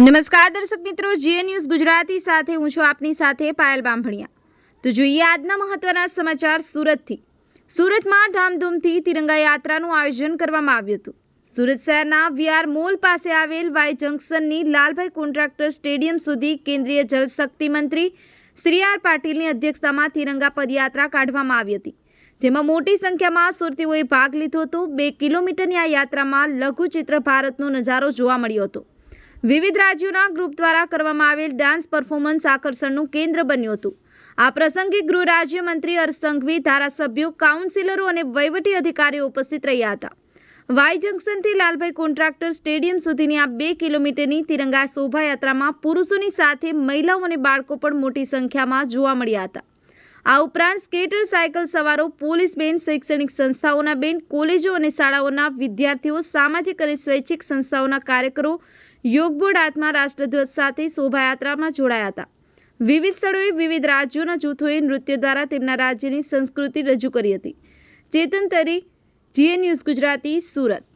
નમસ્કાર દર્શક મિત્રો, જીએ ન્યૂઝ ગુજરાતી સાથે હું છું આપની સાથે પાયલ બાંભણિયા. તો જોઈએ આજના મહત્વના સમાચાર સુરતથી. સુરતમાં ધામધૂમથી તિરંગા યાત્રાનું આયોજન કરવામાં આવ્યું હતું. સુરત શહેરના વીઆર મોલ પાસે આવેલ વાય જંકશનની લાલભાઈ કોન્ટ્રાક્ટર સ્ટેડિયમ સુધી કેન્દ્રીય જલશક્તિ મંત્રી શ્રી આર પાટીલની અધ્યક્ષતામાં તિરંગા પદયાત્રા કાઢવામાં આવી હતી. જેમાં મોટી સંખ્યામાં સુરતીઓએ ભાગ લીધો હતો. બે કિલોમીટરની આ યાત્રામાં લઘુચિત્ર ભારતનો નજારો જોવા મળ્યો હતો. વિવિધ રાજ્યોના ગ્રુપ દ્વારા કરવામાં આવેલ ડાન્સ પરફોર્મન્સ આકર્ષણનું કેન્દ્ર બન્યું હતું. આ પ્રસંગે ગૃહ રાજ્યમંત્રી હરસંઘવી સંઘવી, ધારાસભ્યો કાઉન્સિલરો અને વહીવટી અધિકારીઓ ઉપસ્થિત રહ્યા હતા. વાય જંકશનથી લાલભાઈ કોન્ટ્રાક્ટર સ્ટેડિયમ સુધીની આ બે કિલોમીટરની તિરંગા શોભાયાત્રામાં પુરુષોની સાથે મહિલાઓ અને બાળકો પણ મોટી સંખ્યામાં જોવા મળ્યા હતા. આ ઉપરાંત સ્કેટર સાયકલ સવારો પોલીસ બેન્ડ, શૈક્ષણિક સંસ્થાઓના બેન્ડ, કોલેજો અને શાળાઓના વિદ્યાર્થીઓ, સામાજિક અને સ્વૈચ્છિક સંસ્થાઓના કાર્યકરો યોગ બોર્ડ હાથમાં રાષ્ટ્રધ્વજ સાથે શોભાયાત્રામાં જોડાયા હતા. વિવિધ સ્થળોએ વિવિધ રાજ્યોના જૂથોએ નૃત્ય દ્વારા તેમના રાજ્યની સંસ્કૃતિ રજૂ કરી હતી. ચેતન તરી જીએ ન્યૂઝ ગુજરાતી, સુરત.